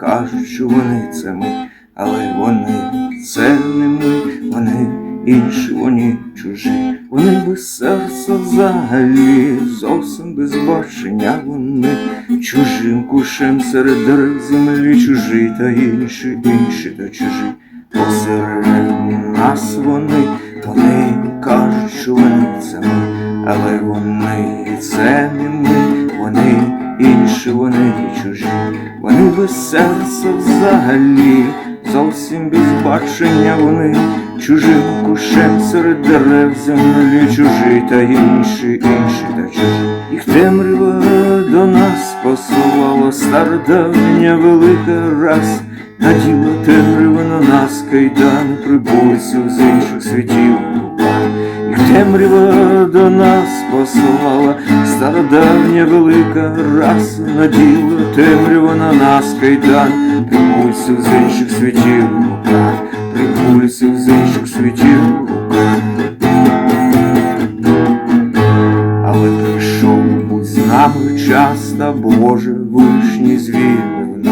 кажуть, що вони це ми, але вони це не ми, вони інші, вони чужі, вони без серця взагалі, зовсім без бачення вони. Чужим кушем серед дерев землі, чужі та інші, інші та чужі. Посеред нас вони, вони кажуть, що вони це ми, але вони це не ми, вони інші, вони чужі, вони без серця взагалі, зовсім без бачення вони, чужим кушем серед дерев землі, чужі та інші, інші та чужі. Їх темрява до нас посувала стародавня велика раз. Наділа темрява на нас кайдан прибульців з інших світів І темрява до нас посилала стародавня велика раса Наділа темрява на нас кайдан прибульців з інших світів Прибульців з інших світів але прийшов будь з нами час, та Боже вишні нас,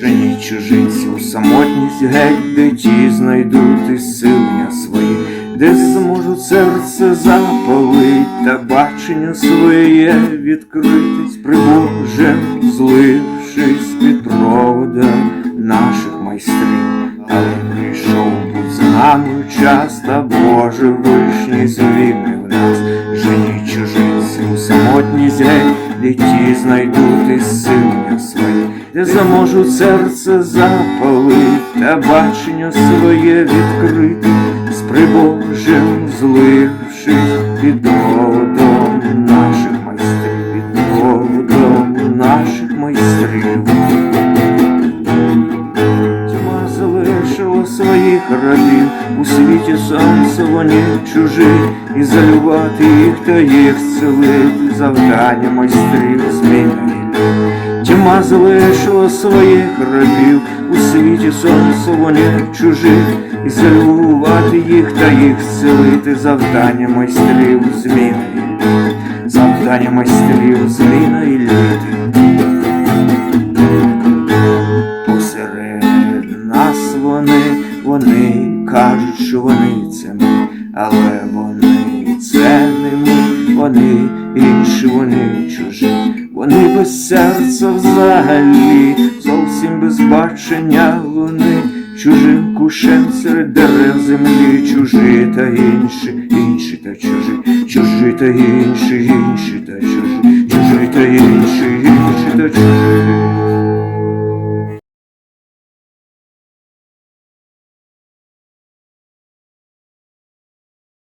жені чужинці у самотність геть, де ті знайдуть ісцілення свої, де зможуть серце запалить, та бачення своє відкритись при Божем, злившись під проводом наших майстрів, але прийшов будь з нами час, та Боже вишні звільнив нас, жені чужинці у самотність геть, де ті знайдуть ісцілення своє, де заможуть серце запалить, та бачення своє відкрити, з прибожим злившись під проводом наших майстрів, під проводом наших майстрів. Тьма залишила своїх рабів у світі сонце вони чужі, і залювати їх та їх зцілити завдання майстрів змінили. Тьма залишила своїх рабів. У світі сонце вони чужі, і залювати їх та їх зцілити. Завдання майстрів зміни, завдання майстрів зміна і літи. Посеред нас вони, вони кажуть, що вони це ми, але вони це не ми, вони інші, вони чужі, вони без серця взагалі, зовсім без бачення вони. Чужим кушем серед дерев землі, чужі та інші, інші та чужі, чужі та інші, інші та чужі, чужі та інші, інші та чужі.